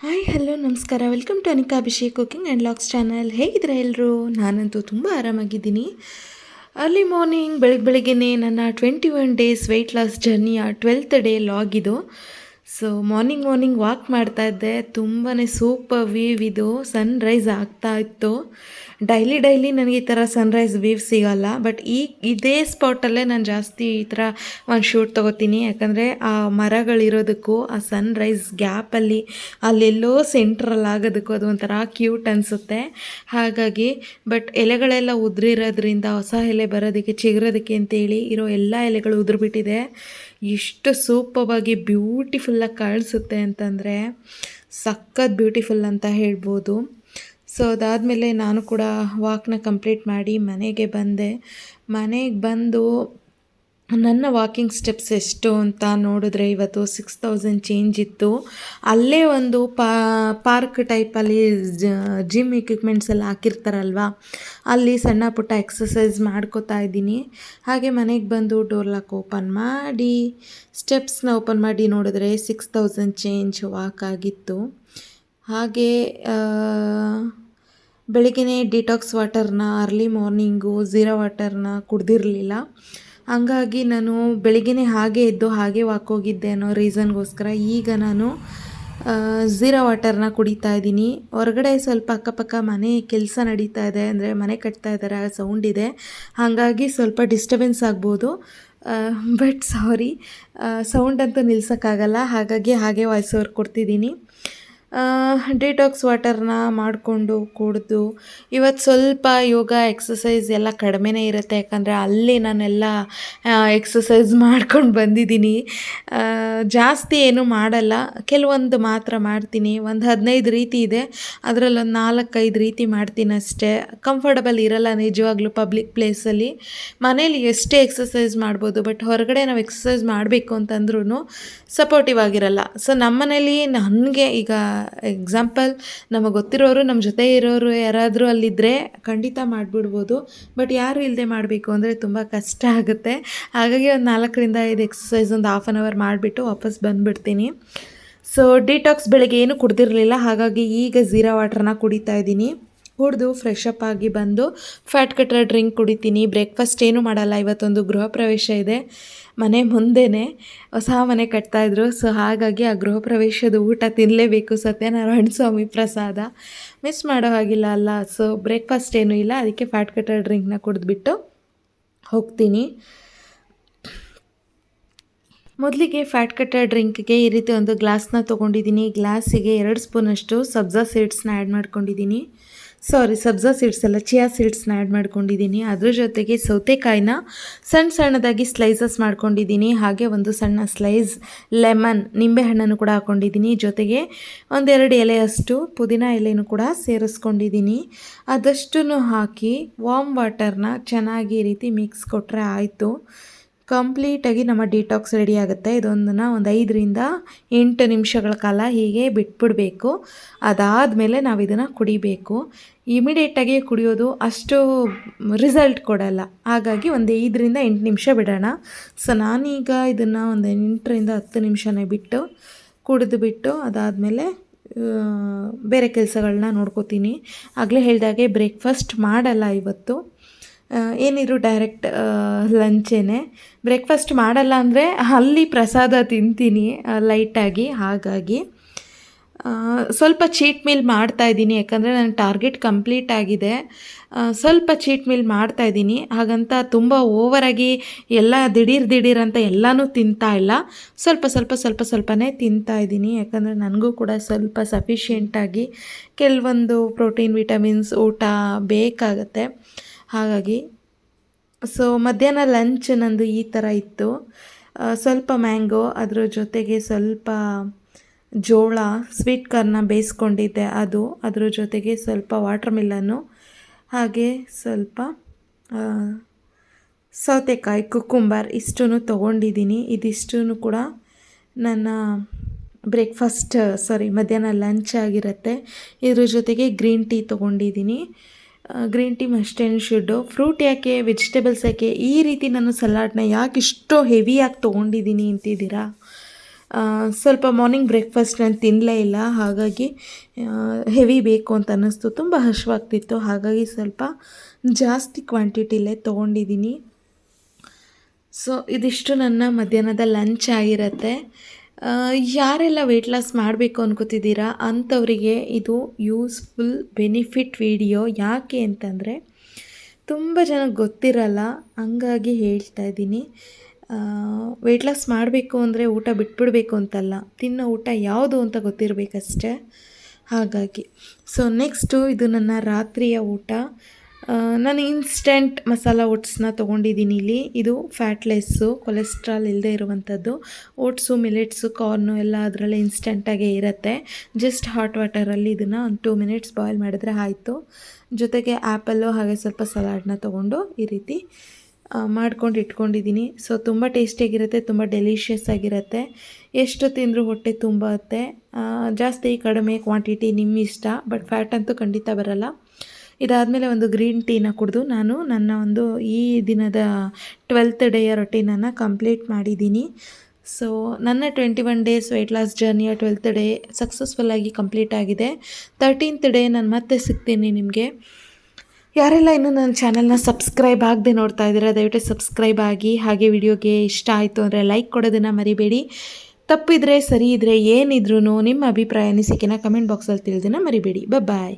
Hi, hello, ನಮಸ್ಕಾರ. Welcome to Anika Abhishek cooking and logs channel ಹೇಗಿದ್ದೀರಾ ಎಲ್ಲರೂ? ನಾನಂತೂ ತುಂಬ ಆರಾಮಾಗಿದ್ದೀನಿ. ಅರ್ಲಿ ಮಾರ್ನಿಂಗ್ ಬೆಳಗ್ಗೆ ಬೆಳಗ್ಗೆನೇ ನನ್ನ twenty one days weight loss ಜರ್ನಿಯ twelfth day log ಇದು. ಸೊ ಮಾರ್ನಿಂಗ್ ಮಾರ್ನಿಂಗ್ ವಾಕ್ ಮಾಡ್ತಾ ಇದ್ದೆ. ತುಂಬಾ ಸೂಪರ್ ವೀವ್ ಇದು. ಸನ್ರೈಸ್ ಆಗ್ತಾ ಇತ್ತು. ಡೈಲಿ ಡೈಲಿ ನನಗೆ ಈ ಥರ ಸನ್ರೈಸ್ ವೀವ್ ಸಿಗಲ್ಲ ಬಟ್ ಈ, ಇದೇ ಸ್ಪಾಟಲ್ಲೇ ನಾನು ಜಾಸ್ತಿ ಈ ಥರ ಒಂದು ಶೂಟ್ ತೊಗೋತೀನಿ. ಯಾಕಂದರೆ ಆ ಮರಗಳಿರೋದಕ್ಕೂ, ಆ ಸನ್ರೈಸ್ ಗ್ಯಾಪಲ್ಲಿ ಅಲ್ಲೆಲ್ಲೋ ಸೆಂಟ್ರಲ್ಲಿ ಆಗೋದಕ್ಕೂ ಅದು ಒಂಥರ ಕ್ಯೂಟ್ ಅನಿಸುತ್ತೆ. ಹಾಗಾಗಿ ಬಟ್ ಎಲೆಗಳೆಲ್ಲ ಉದುರಿರೋದ್ರಿಂದ, ಹೊಸ ಎಲೆ ಬರೋದಕ್ಕೆ, ಚಿಗುರೋದಕ್ಕೆ ಅಂತೇಳಿ ಇರೋ ಎಲ್ಲ ಎಲೆಗಳು ಉದುರ್ಬಿಟ್ಟಿದೆ. ಎಷ್ಟು ಸೂಪವಾಗಿ ಬ್ಯೂಟಿಫುಲ್ಲಾಗಿ ಕಾಣಿಸುತ್ತೆ ಅಂತಂದರೆ, ಸಖತ್ ಬ್ಯೂಟಿಫುಲ್ ಅಂತ ಹೇಳ್ಬೋದು. ಸೊ ಅದಾದಮೇಲೆ ನಾನು ಕೂಡ ವಾಕ್ನ ಕಂಪ್ಲೀಟ್ ಮಾಡಿ ಮನೆಗೆ ಬಂದೆ. ಮನೆಗೆ ಬಂದು ನನ್ನ ವಾಕಿಂಗ್ ಸ್ಟೆಪ್ಸ್ ಎಷ್ಟು ಅಂತ ನೋಡಿದ್ರೆ ಇವತ್ತು ಸಿಕ್ಸ್ ತೌಸಂಡ್ ಚೇಂಜ್ ಇತ್ತು. ಅಲ್ಲೇ ಒಂದು ಪಾರ್ಕ್ ಟೈಪಲ್ಲಿ ಜಿಮ್ ಎಕ್ವಿಪ್ಮೆಂಟ್ಸ್ ಎಲ್ಲ ಹಾಕಿರ್ತಾರಲ್ವ? ಅಲ್ಲಿ ಸಣ್ಣ ಪುಟ್ಟ ಎಕ್ಸಸೈಸ್ ಮಾಡ್ಕೋತಾ ಇದ್ದೀನಿ. ಹಾಗೆ ಮನೆಗೆ ಬಂದು ಡೋರ್ ಲಾಕ್ ಓಪನ್ ಮಾಡಿ ಸ್ಟೆಪ್ಸ್ನ ಓಪನ್ ಮಾಡಿ ನೋಡಿದ್ರೆ ಸಿಕ್ಸ್ ತೌಸಂಡ್ ಚೇಂಜ್ ವಾಕ್ ಆಗಿತ್ತು. ಹಾಗೆ ಬೆಳಿಗ್ಗೆ ಡಿಟಾಕ್ಸ್ ವಾಟರ್ನ ಅರ್ಲಿ ಮಾರ್ನಿಂಗು ಝೀರೋ ವಾಟರ್ನ ಕುಡ್ದಿರಲಿಲ್ಲ. ಹಂಗಾಗಿ ನಾನು ಬೆಳಿಗ್ಗೆ ಹಾಗೆ ಎದ್ದು ಹಾಗೆ ವಾಕ್ ಹೋಗಿದ್ದೆ ಅನ್ನೋ ರೀಸನ್ಗೋಸ್ಕರ ಈಗ ನಾನು ಝೀರಾ ವಾಟರ್ನ ಕುಡಿತಾ ಇದ್ದೀನಿ. ಹೊರಗಡೆ ಸ್ವಲ್ಪ ಅಕ್ಕಪಕ್ಕ ಮನೆ ಕೆಲಸ ನಡೀತಾ ಇದೆ ಅಂದರೆ ಮನೆ ಕಟ್ತಾ ಇದ್ದಾರೆ ಸೌಂಡ್ ಇದೆ. ಹಾಗಾಗಿ ಸ್ವಲ್ಪ ಡಿಸ್ಟರ್ಬೆನ್ಸ್ ಆಗ್ಬೋದು. ಬಟ್ ಸಾರಿ ಸೌಂಡ್ ಅಂತೂ ನಿಲ್ಸೋಕ್ಕಾಗಲ್ಲ. ಹಾಗಾಗಿ ಹಾಗೆ ವಾಯ್ಸ್ ಓವರ್ ಕೊಡ್ತಿದ್ದೀನಿ. ಡಿಟಾಕ್ಸ್ ವಾಟರ್ನ ಮಾಡಿಕೊಂಡು ಕುಡಿದು ಇವತ್ತು ಸ್ವಲ್ಪ ಯೋಗ ಎಕ್ಸಸೈಸ್ ಎಲ್ಲ ಕಡಿಮೆನೇ ಇರುತ್ತೆ. ಯಾಕಂದರೆ ಅಲ್ಲಿ ನಾನೆಲ್ಲ ಎಕ್ಸಸೈಸ್ ಮಾಡ್ಕೊಂಡು ಬಂದಿದ್ದೀನಿ. ಜಾಸ್ತಿ ಏನು ಮಾಡಲ್ಲ. ಕೆಲವೊಂದು ಮಾತ್ರ ಮಾಡ್ತೀನಿ. ಒಂದು ಹದಿನೈದು ರೀತಿ ಇದೆ. ಅದರಲ್ಲಿ ಒಂದು ನಾಲ್ಕೈದು ರೀತಿ ಮಾಡ್ತೀನಿ ಅಷ್ಟೇ. ಕಂಫರ್ಟಬಲ್ ಇರಲ್ಲ ನಿಜವಾಗ್ಲೂ ಪಬ್ಲಿಕ್ ಪ್ಲೇಸಲ್ಲಿ ಮನೇಲಿ ಎಷ್ಟೇ ಎಕ್ಸಸೈಸ್ ಮಾಡ್ಬೋದು ಬಟ್ ಹೊರಗಡೆ ನಾವು ಎಕ್ಸಸೈಸ್ ಮಾಡಬೇಕು ಅಂತಂದ್ರೂ ಸಪೋರ್ಟಿವ್ ಆಗಿರಲ್ಲ. ಸೊ ನಮ್ಮ ಮನೇಲಿ ನನಗೆ ಈಗ ಎಕ್ಸಾಂಪಲ್ ನಮಗೆ ಗೊತ್ತಿರೋರು ನಮ್ಮ ಜೊತೆ ಇರೋರು ಯಾರಾದರೂ ಅಲ್ಲಿದ್ದರೆ ಖಂಡಿತ ಮಾಡಿಬಿಡ್ಬೋದು. ಬಟ್ ಯಾರು ಇಲ್ಲದೆ ಮಾಡಬೇಕು ಅಂದರೆ ತುಂಬ ಕಷ್ಟ ಆಗುತ್ತೆ. ಹಾಗಾಗಿ ಒಂದು ನಾಲ್ಕರಿಂದ ಐದು ಎಕ್ಸಸೈಸ್ ಒಂದು ಹಾಫ್ ಆನ್ ಅವರ್ ಮಾಡಿಬಿಟ್ಟು ವಾಪಸ್ ಬಂದುಬಿಡ್ತೀನಿ. ಸೊ ಡಿಟಾಕ್ಸ್ ಬೆಳಗ್ಗೆ ಏನು ಕುಡ್ದಿರಲಿಲ್ಲ. ಹಾಗಾಗಿ ಈಗ ಜೀರಾ ವಾಟ್ರನ್ನ ಕುಡಿತಾ ಇದ್ದೀನಿ. ಕುಡಿದು ಫ್ರೆಶ್ ಅಪ್ ಆಗಿ ಬಂದು ಫ್ಯಾಟ್ ಕಟ್ಟರ್ ಡ್ರಿಂಕ್ ಕುಡಿತೀನಿ. ಬ್ರೇಕ್ಫಾಸ್ಟ್ ಏನೂ ಮಾಡಲ್ಲ. ಇವತ್ತೊಂದು ಗೃಹ ಪ್ರವೇಶ ಇದೆ. ಮನೆ ಮುಂದೆನೇ ಹೊಸ ಮನೆ ಕಟ್ತಾಯಿದ್ರು ಸೊ ಹಾಗಾಗಿ ಆ ಗೃಹ ಪ್ರವೇಶದ ಊಟ ತಿನ್ನಲೇಬೇಕು ಸತ್ಯನಾರಾಯಣ ಸ್ವಾಮಿ ಪ್ರಸಾದ. ಮಿಸ್ ಮಾಡೋ ಹಾಗಿಲ್ಲ ಅಲ್ಲ. ಸೊ ಬ್ರೇಕ್ಫಾಸ್ಟ್ ಏನೂ ಇಲ್ಲ. ಅದಕ್ಕೆ ಫ್ಯಾಟ್ ಕಟ್ಟರ್ ಡ್ರಿಂಕ್ನ ಕುಡಿದ್ಬಿಟ್ಟು ಹೋಗ್ತೀನಿ. ಮೊದಲಿಗೆ ಫ್ಯಾಟ್ ಕಟ್ಟರ್ ಡ್ರಿಂಕ್ಗೆ ಈ ರೀತಿ ಒಂದು ಗ್ಲಾಸ್ನ ತೊಗೊಂಡಿದ್ದೀನಿ. ಗ್ಲಾಸಿಗೆ ಎರಡು ಸ್ಪೂನಷ್ಟು ಸಬ್ಜಾ ಸೀಡ್ಸ್ನ ಆ್ಯಡ್ ಮಾಡ್ಕೊಂಡಿದ್ದೀನಿ. ಸಾರಿ ಸಬ್ಜಾ ಸೀಡ್ಸ್ ಎಲ್ಲ ಚಿಯಾ ಸೀಡ್ಸ್ನ ಆ್ಯಡ್ ಮಾಡ್ಕೊಂಡಿದ್ದೀನಿ. ಅದ್ರ ಜೊತೆಗೆ ಸೌತೆಕಾಯಿನ ಸಣ್ಣ ಸಣ್ಣದಾಗಿ ಸ್ಲೈಸಸ್ ಮಾಡ್ಕೊಂಡಿದ್ದೀನಿ. ಹಾಗೆ ಒಂದು ಸಣ್ಣ ಸ್ಲೈಸ್ ಲೆಮನ್ ನಿಂಬೆಹಣ್ಣನ್ನು ಕೂಡ ಹಾಕ್ಕೊಂಡಿದ್ದೀನಿ ಜೊತೆಗೆ ಒಂದೆರಡು ಎಲೆಯಷ್ಟು ಪುದೀನ ಎಲೆನೂ ಕೂಡ ಸೇರಿಸ್ಕೊಂಡಿದ್ದೀನಿ. ಅದಷ್ಟು ಹಾಕಿ ವಾಮ್ ವಾಟರ್ನ ಚೆನ್ನಾಗಿ ರೀತಿ ಮಿಕ್ಸ್ ಕೊಟ್ಟರೆ ಆಯಿತು. ಕಂಪ್ಲೀಟಾಗಿ ನಮ್ಮ ಡಿಟಾಕ್ಸ್ ರೆಡಿ ಆಗುತ್ತೆ. ಇದೊಂದನ್ನು ಒಂದು ಐದರಿಂದ ಎಂಟು ನಿಮಿಷಗಳ ಕಾಲ ಹೀಗೆ ಬಿಟ್ಬಿಡಬೇಕು. ಅದಾದಮೇಲೆ ನಾವು ಇದನ್ನು ಕುಡಿಬೇಕು. ಇಮಿಡಿಯೇಟಾಗಿ ಕುಡಿಯೋದು ಅಷ್ಟು ರಿಸಲ್ಟ್ ಕೊಡಲ್ಲ. ಹಾಗಾಗಿ ಒಂದು ಐದರಿಂದ ಎಂಟು ನಿಮಿಷ ಬಿಡೋಣ. ಸೊ, ನಾನೀಗ ಇದನ್ನು ಒಂದು ಎಂಟರಿಂದ ಹತ್ತು ನಿಮಿಷನೇ ಬಿಟ್ಟು, ಕುಡಿದು ಬಿಟ್ಟು, ಅದಾದಮೇಲೆ ಬೇರೆ ಕೆಲಸಗಳನ್ನ ನೋಡ್ಕೋತೀನಿ. ಆಗಲೇ ಹೇಳಿದಾಗೆ ಬ್ರೇಕ್ಫಾಸ್ಟ್ ಮಾಡಲ್ಲ ಇವತ್ತು. ಏನಿದ್ರು ಡೈರೆಕ್ಟ್ ಲಂಚೇನೆ. ಬ್ರೇಕ್ಫಾಸ್ಟ್ ಮಾಡಲ್ಲ ಅಂದರೆ ಅಲ್ಲಿ ಪ್ರಸಾದ ತಿಂತೀನಿ ಲೈಟಾಗಿ ಹಾಗಾಗಿ. ಸ್ವಲ್ಪ ಚೀಟ್ ಮೀಲ್ ಮಾಡ್ತಾಯಿದ್ದೀನಿ ಯಾಕಂದರೆ ನನ್ನ ಟಾರ್ಗೆಟ್ ಕಂಪ್ಲೀಟ್ ಆಗಿದೆ. ಸ್ವಲ್ಪ ಚೀಟ್ ಮೀಲ್ ಮಾಡ್ತಾಯಿದ್ದೀನಿ ಹಾಗಂತ ತುಂಬ ಓವರಾಗಿ ಎಲ್ಲ ದಿಢೀರ್ ದಿಢೀರ್ ಅಂತ ಎಲ್ಲನೂ ತಿಂತಾ ಇಲ್ಲ. ಸ್ವಲ್ಪ ಸ್ವಲ್ಪ ಸ್ವಲ್ಪ, ಸ್ವಲ್ಪನೇ ತಿಂತಾ ಇದ್ದೀನಿ. ಯಾಕಂದರೆ ನನಗೂ ಕೂಡ ಸ್ವಲ್ಪ ಸಫಿಷಿಯೆಂಟಾಗಿ ಕೆಲವೊಂದು ಪ್ರೋಟೀನ್ ವಿಟಮಿನ್ಸ್ ಊಟ ಬೇಕಾಗತ್ತೆ. ಹಾಗಾಗಿ ಸೊ ಮಧ್ಯಾಹ್ನ ಲಂಚ್ ನಂದು ಈ ಥರ ಇತ್ತು. ಸ್ವಲ್ಪ ಮ್ಯಾಂಗೋ ಅದ್ರ ಜೊತೆಗೆ ಸ್ವಲ್ಪ ಜೋಳ ಸ್ವೀಟ್ ಕಾರ್ನ ಬೇಯಿಸ್ಕೊಂಡಿದ್ದೆ ಅದು, ಅದ್ರ ಜೊತೆಗೆ ಸ್ವಲ್ಪ ವಾಟರ್ ಮಿಲ್ಲನ್ನು ಹಾಗೆ ಸ್ವಲ್ಪ ಸೌತೆಕಾಯಿ ಕುಕ್ಕುಂಬರ್ ಇಷ್ಟೂ ತೊಗೊಂಡಿದ್ದೀನಿ. ಇದಿಷ್ಟೂ ಕೂಡ ನನ್ನ ಬ್ರೇಕ್ಫಾಸ್ಟ್ ಸಾರಿ ಮಧ್ಯಾಹ್ನ ಲಂಚ್ ಆಗಿರುತ್ತೆ. ಇದ್ರ ಜೊತೆಗೆ ಗ್ರೀನ್ ಟೀ ತೊಗೊಂಡಿದ್ದೀನಿ. Green tea must should fruit ಯಾಕೆ, ವೆಜಿಟೇಬಲ್ಸ್ ಯಾಕೆ, ಈ ರೀತಿ ನಾನು ಸಲಾಡ್ನ ಯಾಕೆ ಇಷ್ಟು ಹೆವಿಯಾಗಿ ತೊಗೊಂಡಿದ್ದೀನಿ ಅಂತಿದ್ದೀರಾ? ಸ್ವಲ್ಪ ಮಾರ್ನಿಂಗ್ ಬ್ರೇಕ್ಫಾಸ್ಟ್ ನಾನು ತಿನ್ನಲೇ ಇಲ್ಲ, ಹಾಗಾಗಿ ಹೆವಿ ಬೇಕು ಅಂತ ಅನ್ನಿಸ್ತು. ತುಂಬ ಹಶವಾಗ್ತಿತ್ತು ಹಾಗಾಗಿ ಸ್ವಲ್ಪ ಜಾಸ್ತಿ ಕ್ವಾಂಟಿಟಿಲೇ ತೊಗೊಂಡಿದ್ದೀನಿ. ಸೊ, ಇದಿಷ್ಟು ನನ್ನ ಮಧ್ಯಾಹ್ನದ ಲಂಚ್ ಆಗಿರುತ್ತೆ. ಯಾರೆಲ್ಲ ವೆಯ್ಟ್ ಲಾಸ್ ಮಾಡಬೇಕು ಅನ್ಕೋತಿದ್ದೀರಾ ಅಂಥವರಿಗೆ ಇದು ಯೂಸ್ಫುಲ್ ಬೆನಿಫಿಟ್ ವಿಡಿಯೋ ಯಾಕೆ ಅಂತಂದರೆ ತುಂಬ ಜನ ಗೊತ್ತಿರಲ್ಲ, ಹಂಗಾಗಿ ಹೇಳ್ತಾ ಇದ್ದೀನಿ. ವೆಯ್ಟ್ ಲಾಸ್ ಮಾಡಬೇಕು ಅಂದರೆ ಊಟ ಬಿಟ್ಬಿಡಬೇಕು ಅಂತಲ್ಲ, ತಿನ್ನೋ ಊಟ ಯಾವುದು ಅಂತ ಗೊತ್ತಿರಬೇಕಷ್ಟೆ. ಹಾಗಾಗಿ ಸೊ ನೆಕ್ಸ್ಟು ಇದು ನನ್ನ ರಾತ್ರಿಯ ಊಟ. ನಾನು ಇನ್ಸ್ಟೆಂಟ್ ಮಸಾಲ ಓಟ್ಸ್ನ ತೊಗೊಂಡಿದ್ದೀನಿ ಇಲ್ಲಿ. ಇದು ಫ್ಯಾಟ್ಲೆಸ್ಸು ಕೊಲೆಸ್ಟ್ರಾಲ್ ಇಲ್ಲದೆ ಇರುವಂಥದ್ದು. ಓಟ್ಸು ಮಿಲೆಟ್ಸು ಕಾರ್ನು ಎಲ್ಲ ಅದರಲ್ಲೇ ಇನ್ಸ್ಟೆಂಟಾಗೇ ಇರುತ್ತೆ. ಜಸ್ಟ್ ಹಾಟ್ ವಾಟರಲ್ಲಿ ಇದನ್ನು ಒಂದು ಟೂ ಮಿನಿಟ್ಸ್ ಬಾಯ್ಲ್ ಮಾಡಿದ್ರೆ ಆಯಿತು. ಜೊತೆಗೆ ಆ್ಯಪಲ್ಲು ಹಾಗೆ ಸ್ವಲ್ಪ ಸಲಾಡ್ನ ತೊಗೊಂಡು ಈ ರೀತಿ ಮಾಡ್ಕೊಂಡು ಇಟ್ಕೊಂಡಿದ್ದೀನಿ. ಸೊ ತುಂಬ ಟೇಸ್ಟಿಯಾಗಿರುತ್ತೆ ತುಂಬ ಡೆಲಿಷಿಯಸ್ ಆಗಿರುತ್ತೆ. ಎಷ್ಟು ತಿಂದರೂ ಹೊಟ್ಟೆ ತುಂಬುತ್ತೆ. ಜಾಸ್ತಿ ಕಡಿಮೆ ಕ್ವಾಂಟಿಟಿ ನಿಮ್ಮ ಇಷ್ಟ ಬಟ್ ಫ್ಯಾಟ್ ಅಂತೂ ಖಂಡಿತ ಬರಲ್ಲ. ಇದಾದಮೇಲೆ ಒಂದು ಗ್ರೀನ್ ಟೀನ ಕುಡಿದು ನಾನು ನನ್ನ ಒಂದು ಈ ದಿನದ ಟ್ವೆಲ್ತ್ ಡೇಯ ರೊಟೀನನ್ನು ಕಂಪ್ಲೀಟ್ ಮಾಡಿದ್ದೀನಿ. ಸೊ ನನ್ನ twenty one days weight loss ಜರ್ನಿಯ twelfth day ಸಕ್ಸಸ್ಫುಲ್ಲಾಗಿ ಕಂಪ್ಲೀಟ್ ಆಗಿದೆ. ತರ್ಟೀನ್ತ್ ಡೇ ನಾನು ಮತ್ತೆ ಸಿಗ್ತೀನಿ ನಿಮಗೆ. ಯಾರೆಲ್ಲ ಇನ್ನೂ ನನ್ನ ಚಾನಲ್ನ ಸಬ್ಸ್ಕ್ರೈಬ್ ಆಗದೆ ನೋಡ್ತಾ ಇದ್ದೀರಾ, ದಯವಿಟ್ಟು ಸಬ್ಸ್ಕ್ರೈಬ್ ಆಗಿ. ಹಾಗೆ ವಿಡಿಯೋಗೆ ಇಷ್ಟ ಆಯಿತು ಅಂದರೆ ಲೈಕ್ ಕೊಡೋದನ್ನು ಮರಿಬೇಡಿ. ತಪ್ಪಿದರೆ, ಸರಿ ಇದ್ದರೆ ಏನಿದ್ರೂ ನಿಮ್ಮ ಅಭಿಪ್ರಾಯ ಅನಿಸಿಕೆನ ಕಮೆಂಟ್ ಬಾಕ್ಸಲ್ಲಿ ತಿಳಿದನ್ನ ಮರಿಬೇಡಿ. ಬಾಯ್